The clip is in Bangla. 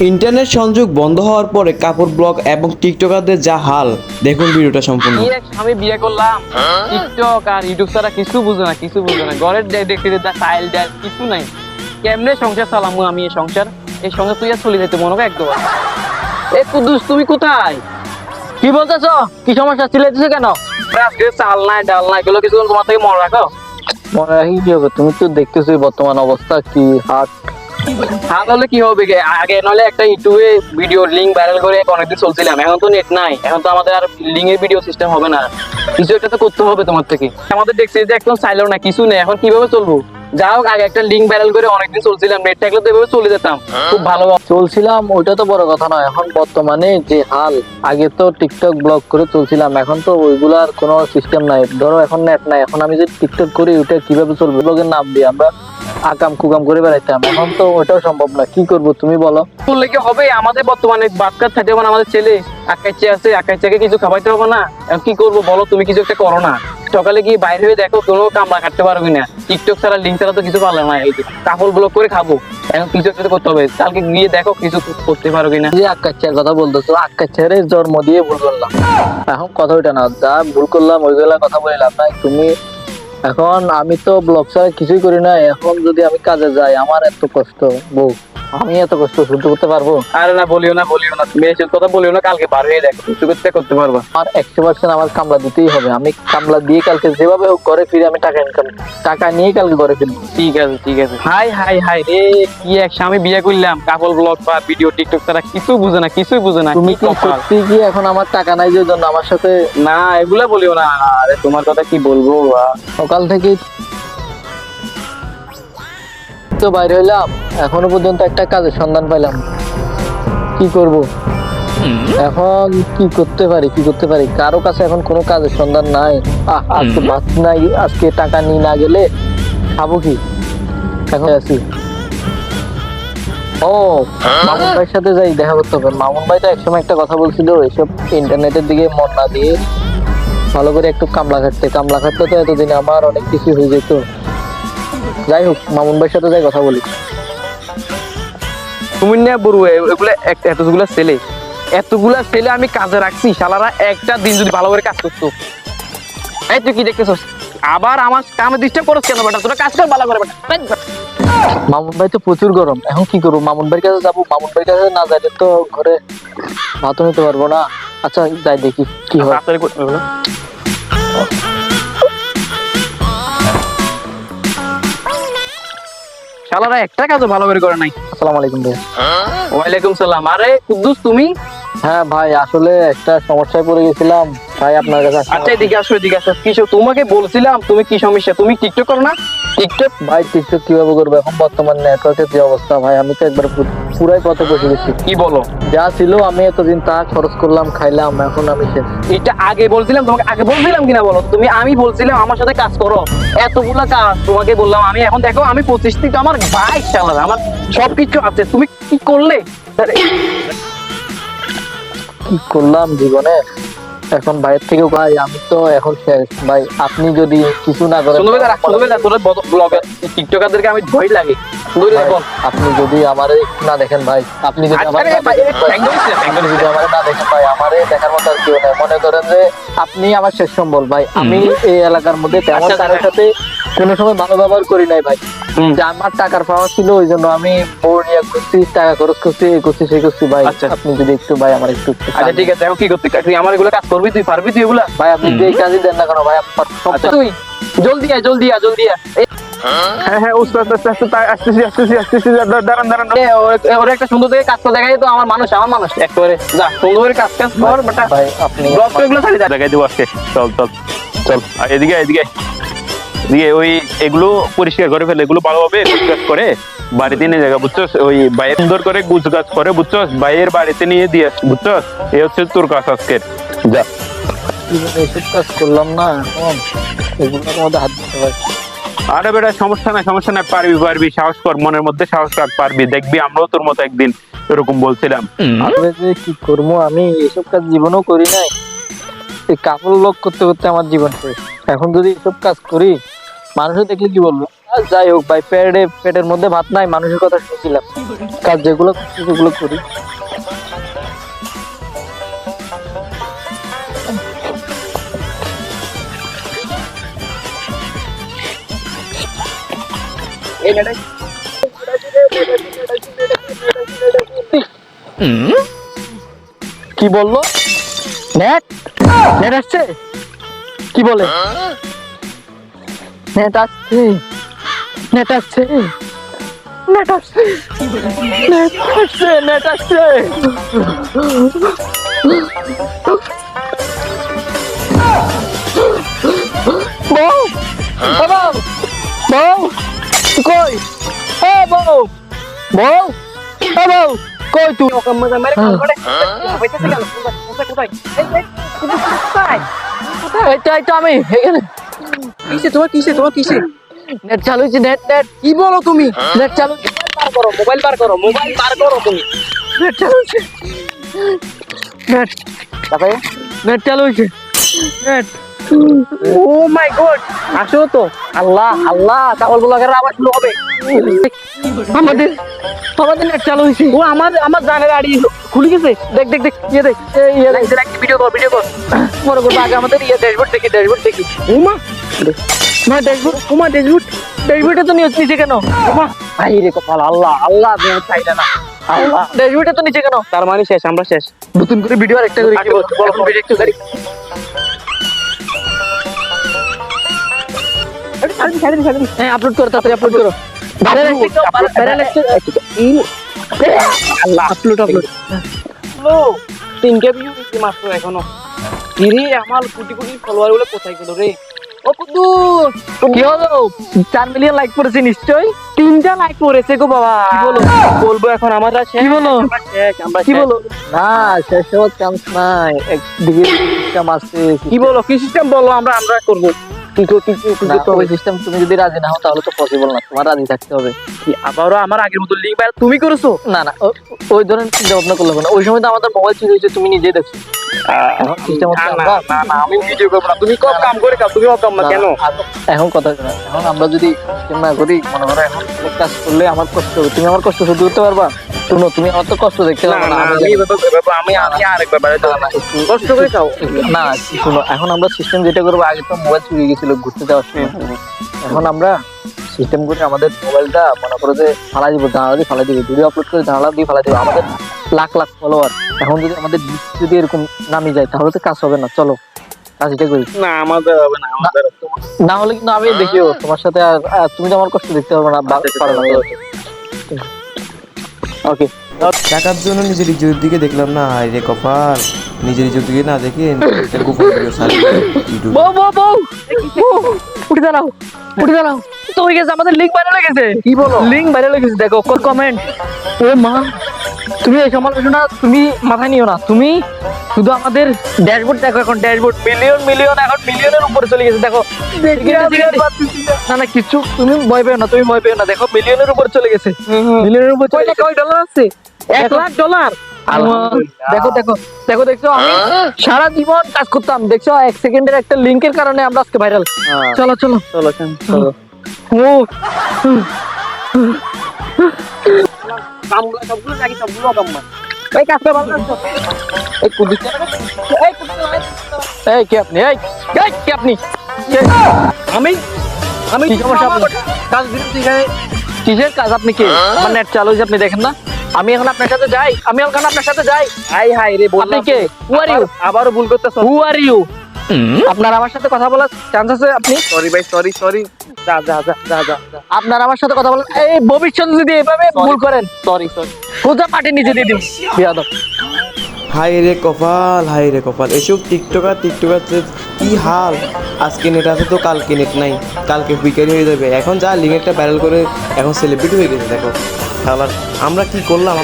ইন্টারনেট সংযোগ বন্ধ হওয়ার পরে কাপড় ব্লগ এবং টিকটকারদের যা হাল দেখুন ভিডিওটা সম্পূর্ণ। আমি বিয়ে করলাম। টিকটক আর ইউটিউব ছাড়া কিছু বুঝে না কিছু বুঝে না। ঘরের ডে- দেখতে দেখতে চাইল ডাইল কিছু নাই। কেমনে সংসার চালামু আমি এই সংসার? এই সংসার তুই আর চলে যেতে মনে হয় একদম। এ কুদ্দুস তুমি কোথায়? কি বলতেছ? কি সমস্যা? চিল্লাইতেছো কেন? আজকে চাল নাই ডাল নাই এগুলো কিছু তোমার থেকে মনে রাখো। মনে রাখি কি হবে? তুমি তো দেখতেছো বর্তমান অবস্থা কি হাট হাত হলে কি হবে? আগে নলে একটা ইউটিউবে ভিডিও লিঙ্ক ভাইরাল করে অনেকদিন চলছিলাম। এখন তো নেট নাই। এখন তো আমাদের আর লিঙ্কের ভিডিও সিস্টেম হবে না। কিছু একটা তো করতে হবে তোমার থেকে। আমাদের দেখছি যে একদম সাইলো না কিছু নেই। এখন কীভাবে চলবো? যা আগে একটা ভাইরাল করে অনেকদিন চলছিলাম নেট থাকলে তো এভাবে চলে যেতাম। খুব ভালো চলছিলাম, ওইটা তো বড় কথা নয়। এখন বর্তমানে যে হাল, আগে তো টিকটক ব্লগ করে চলছিলাম, এখন তো ওইগুলার সিস্টেম নাই। ধরো এখন নেট নাই, এখন আমি যদি টিকটক করি, ওইটা কীভাবে চলবে? ব্লগের নাম দিয়ে আমরা আকাম কুকাম করে বেড়াইতাম। এখন তো ওইটাও সম্ভব না, কি করব তুমি বলো? বললে কি হবে? আমাদের বর্তমানে বাচ্চা থাকে মানে আমাদের ছেলে, আকাইচে আছে, আকাইচাকে কিছু খাওয়াইতে হবে না। কি করব বলো, তুমি কিছু একটা করো না। সকালে গিয়ে বাইরে হয়ে দেখো কোনো কামড়া কাটতে পারবে না। টিকটক ছাড়া লিঙ্ক ছাড়া তো কিছু পারলে না, এই কাপড় ব্লক করে খাব। এখন কিছু একটা করতে হবে। কালকে গিয়ে দেখো কিছু করতে পারো কিনা যে আক্কাচ্ছার কথা বলতেছো, আক্কাচ্ছারে জন্ম দিয়ে ভুল করলাম। এখন কথা ওইটা না, যা ভুল করলাম ওইগুলা কথা বললাম না তুমি এখন আমি তো ব্লগ ছাড়া কিছুই করি না এখন যদি আমি কাজে যাই, আমার এত কষ্ট, বউ। আমি এত কষ্ট সহ্য করতে পারব? আরে না বলিও না বলিও না। তুমি এসব কথা বলিও না কালকে বার হয়ে দেখো কিছু করতে পারবা। আমার একশো পার্সেন্ট আমার কামলা দিতেই হবে। আমি কামলা দিয়ে কালকে যেভাবে হোক ঘরে ফিরে আমি টাকা ইনকাম টাকা নিয়ে কালকে ঘরে ফিরবো। ঠিক আছে ঠিক আছে। হাই হাই হাই রে কি এক আমি বিয়ে করলাম? কাপল ব্লগ বা ভিডিও টিকটক তারা কিছু বুঝে না কিছুই বুঝে না। তুমি কি সত্যি কি এখন আমার টাকা নাই যে জন্য আমার সাথে? না এগুলা বলিও না। আরে তোমার কথা কি বলব। সকাল থেকে তো বাইরে হইলাম। এখনও পর্যন্ত একটা কাজের সন্ধান পাইলাম। কি করব? এখন কি করতে পারি কি করতে পারি? কারও কাছে এখন কোনো কাজের সন্ধান নাই। আজকে ভাত নাই আজকে টাকা নিয়ে না গেলে খাব কি? এখন আছি। ও মামুন ভাইয়ের সাথে যাই দেখা করতে হবে। মামুন ভাই তো একসময় একটা কথা বলছিল এসব ইন্টারনেটের দিকে মন না দিয়ে ভালো করে একটু কামলা খাটতে কামলা খাটতে তো এতদিন আমার অনেক কিছু হয়ে যেত। যাই হোক, মামুন ভাইয়ের সাথে যাই, কথা বলি। তুমি না বড়ু এগুলা এতগুলা ছেলে। এতগুলা ছেলে আমি কাজে রাখছি, শালারা একটা দিন যদি ভালো করে কাজ করতো। এই তুই কি দেখতেছস? আবার আমার কামে ডিস্টার্ব করছ কেন বেটা? তোরা কাজ কর, ভালো করে বেটা। মামুন ভাই তো প্রচুর গরম। এখন কি করব? মামুন ভাইয়ের কাছে যাব? মামুন ভাইয়ের কাছে না যাইলে তো ঘরে ভাতও নিতে পারব না। আচ্ছা যাই দেখি কি হয়। শালারা একটা কাজও ভালো করে করে নাই। আসসালামু আলাইকুম ভাই। ওয়ালাইকুম সালাম। আরে কুদ্দুস তুমি? হ্যাঁ ভাই আসলে একটা সমস্যায় পড়ে গেছিলাম। ভাই আপনার কাছে আচ্ছা এদিকে আসো এদিকে আসো। কিছু তোমাকে বলছিলাম? তুমি কি সমস্যা? তুমি টিকটক করো না? টিকটক? ভাই টিকটক কীভাবে করবে? এখন বর্তমান নেটওয়ার্কের যে অবস্থা ভাই আমি তো একবার পু- পুরাই পথে বসে গেছি। কি বলো? যা ছিল আমি এতদিন তা খরচ করলাম খাইলাম এখন আমি শেষ এটা আগে বলছিলাম তোমাকে আগে বলছিলাম কিনা বলো? তুমি আমি বলছিলাম আমার সাথে কাজ করো। এতগুলা কাজ তোমাকে বললাম আমি এখন দেখো আমি পঁচিশ থেকে আমার বাইক সালার আমার সবকিছু আছে। তুমি কি করলে? কি করলাম জীবনে? এখন বাইরের থেকেও ভাই আমি তো এখন শেষ। ভাই আপনি যদি কিছু না করেন টিকটকারদেরকে আমি ভয় লাগে। আপনি যদি আমারে না দেখেন ভাই আপনি যদি আমারে দেখেন, ভাই, আপনি যদি আমারে না দেখেন ভাই আমারে দেখার মতো আর কেউ নাই। মনে করেন যে আপনি আমার শেষ সম্বল ভাই। আমি এই এলাকার মধ্যে তেমন আচ্ছা, কারোর আচ্ছা। সাথে কোনো সময় ভালো ব্যবহার করি নাই ভাই। যে আমার টাকার পাওয়া ছিল ওই জন্য আমি বোর্ড নিয়ে করছি টাকা খরচ করছি এই করছি সেই করছি ভাই। আচ্ছা। আপনি যদি একটু ভাই আমার একটু আচ্ছা ঠিক আছে এখন কি করতে তুই আমার এগুলো কাজ করবি তুই পারবি তুই এগুলা? ভাই আপনি যে এই কাজই দেন না কেন ভাই আচ্ছা। তুই জলদি আয় জলদি আয় জলদি আয়। হ্যাঁ হ্যাঁ উস্তাদ আস্তে আস্তে আসতেছি আসতেছি আসতেছি দাঁড়ান দাঁড়ান ওর- ওর একটা সুন্দর থেকে কাজ করে দেখাই তো আমার মানুষ আমার মানুষ। একেবারে যা সুন্দর করে কাজ কাজ কর বেটা। ভাই আপনি ব্লগ তো এগুলো ছাড়ি দেখাই দেবো আজকে। চল চল চল। এদিকে এদিকে। এদিকে ওই এগুলো পরিষ্কার করে ফেলে এগুলো ভালোভাবে গুছগাছ করে বাড়িতে নিয়ে জায়গা বুঝছস ওই বাইরে সুন্দর করে গুছগাছ করে বুঝছস বাইরের বাড়িতে নিয়ে দিয়ে বুঝছস এই হচ্ছে তোর কাজ আজকের। যা। জীবনে কাজ করলাম না এগুলোর মধ্যে হাত দিতে ভাই আরে বেটা সমস্যা নাই সমস্যা নাই পারবি পারবি সাহস কর মনের মধ্যে সাহস রাখ পারবি দেখবি আমরাও তোর মতো একদিন এরকম বলছিলাম। আসলে যে কি করব আমি এসব কাজ জীবনেও করি নাই। এই কাপড় লোক করতে করতে আমার জীবন শেষ। এখন যদি এসব কাজ করি মানুষে দেখলে কি বলব? যাই হোক ভাই পেটে পেটের মধ্যে ভাত নাই মানুষের কথা শুনছিলাম। কাজ যেগুলো করছি সেগুলো করি। কি বলল? নেট? নেট আসছে? কি বলে? নেট আসছে নেট আসছে নেট আসছে নেট আসছে নেট আসছে বউ বউ বউ তুই? কই ও বউ বউ ও বউ কই তুই এই তো এই তো আমি এখানে। কিসে? তোমার কিসে? তোমার কিসে? নেট চালু হয়েছে নেট নেট। কি বলো তুমি? নেট চালু মোবাইল বার করো মোবাইল বার করো তুমি। নেট চালু হয়েছে। নেট। তারপরে নেট চালু হয়েছে। নেট। ও মাই গড আসো তো। আল্লাহ আল্লাহ ব্লগের আওয়াজ শুরু হবে। আমাদের আমাদের নেট চালু হয়েছে। ও আমার আমার জানের গাড়ি খুলে গেছে। দেখ দেখ দেখ ইয়ে দেখ। এই ইয়ে দেখ দেখ ভিডিও কর ভিডিও কর। মনে করব আগে আমাদের ইয়ে ড্যাশবোর্ড দেখি ড্যাশবোর্ড দেখি। ওমা না ড্যাশবোর্ড ওমা ড্যাশবোর্ড ড্যাশবোর্ডে তো নিয়ে নিচে কেন? ওমা ভাই রে কপাল আল্লাহ আল্লাহ চাইলে না। আল্লাহ। ড্যাশবোর্ডে তো নিচে কেন? তার মানে শেষ আমরা শেষ। নতুন করে ভিডিও আরেকটা করে কি বলছো বলো ভিডিও একটু করি হ্যাঁ আপলোড করো তাড়াতাড়ি আপলোড করো। আপলোড আপলোড তিনটে ভিউ মাত্র এখনও। কিরে আমার কোটি কোটি ফলোয়ারগুলো কোথায় গেল রে? ও কুদ্দুস কি হলো? চার মিলিয়ন লাইক করেছে নিশ্চয়ই? তিনটা লাইক পড়েছে গো বাবা। কি বলো? বলব এখন আমরা কি বলো? কি বলো? না শেষ হওয়ার চান্স নাই। একদিকে সিস্টেম আছে কি বলো? কি সিস্টেম বলো? আমরা আমরা করব। কি কো- কি কি- কি না, করতে ওই হবে? সিস্টেম তুমি যদি রাজি না হও তাহলে তো পসিবল না। তোমার রাজি থাকতে হবে। কি আবারও আমার আগের মতো লিঙ্ক বাইরে তুমি করেছ? না না ওই ধরনের চিন্তা ভাবনা করলে না। ওই সময় তো আমাদের মোবাইল চুরি হয়েছে তুমি নিজেই দেখছ। এখন কথা এখন আমরা যদি না করি মনে করো এখন কাজ করলে আমার কষ্ট হবে। তুমি আমার কষ্ট সহ্য করতে পারবা? শুনো তুমি আমার তো কষ্ট দেখতে না, না, আমি আমি আরেকবার কষ্ট করে খাও। না শুনো এখন আমরা সিস্টেম যেটা করব আগে তো মোবাইল চুরি গেছিল ঘুরতে যাওয়ার সময়। এখন আমরা সিস্টেম করে আমাদের মোবাইলটা মনে করো যে ফালাই দিব জানালা দিয়ে দিব ভিডিও আপলোড করে জানালা দিয়ে দিব আমাদের লাখ লাখ ফলোয়ার এখন যদি আমাদের যদি এরকম নামি যায় তাহলে তো কাজ হবে না চলো কাজটা করি। না আমাদের হবে না আমাদের না। হলে কিন্তু আমি দেখিও তোমার সাথে আর তুমি তো আমার কষ্ট দেখতে পারবে না বা- পারো না। ওকে টাকার জন্য নিজের ইজ্জতের দিকে দেখলাম না হায় রে কপাল। নিজের ইজ্জত দিকে না দেখে গোপন ভিডিও সার্চ বউ বউ বউ উঠে দাঁড়াও উঠে দাঁড়াও। তো হয়ে গেছে আমাদের লিঙ্ক বাইরে লেগেছে কি বলো? লিঙ্ক বাইরে লেগেছে গেছে দেখো কমেন্ট ও মা তুমি এই সমালোচনা তুমি মাথায় নিও না। তুমি শুধু আমাদের ড্যাশবোর্ড দেখো এখন ড্যাশবোর্ড মিলিয়ন মিলিয়ন এখন মিলিয়নের উপরে চলে গেছে দেখো। না না কিছু তুমি ভয় পেও না তুমি ভয় পেও না দেখো মিলিয়নের উপরে চলে গেছে। মিলিয়নের উপরে চলে গেছে। কয় ডলার আছে? এক লাখ ডলার? দেখো দেখো দেখো দেখছ আমি সারা জীবন কাজ করতাম দেখছ এক সেকেন্ডের একটা লিংকের কারণে আমরা আজকে ভাইরাল চলো চলো। চলো চলো, চলো। ও। কামগুলো সবগুলো নাকি সবগুলো কাম্মা এই কাজটা ভালো এই কুদি এই কে আপনি? এই এই, কে আপনি? আমি? আমি কি সমস্যা আপনার? কাজ কিসের কাজ? আপনি কে? আমার নেট চালু হয়েছে আপনি দেখেন না। আমি এখন আপনার সাথে যাই। আমি এখন আপনার সাথে যাই। হাই হাই রে আপনি কে? হু আর ইউ আবারও ভুল করতেছ। হু আর ইউ আপনার আমার সাথে কথা বলার চান্স আছে আপনি? সরি ভাই সরি সরি যা যা যা যা যা আপনার আমার সাথে কথা বলেন এই ভবিষ্যৎ যদি এভাবে ভুল করেন। সরি সরি সোজা পার্টি নিচে দিয়ে দিন বিয়াদব। হাই রে কপাল হাই রে কপাল। এসব টিকটকার টিকটকার কি হাল? আজকে নেট আছে তো, কালকে নেট নাই। কালকে উইকেট হয়ে যাবে। এখন যা লিঙ্ক একটা করে এখন সেলিব্রিটি হয়ে গেছে, দেখো। আবার আমরা কি করলাম?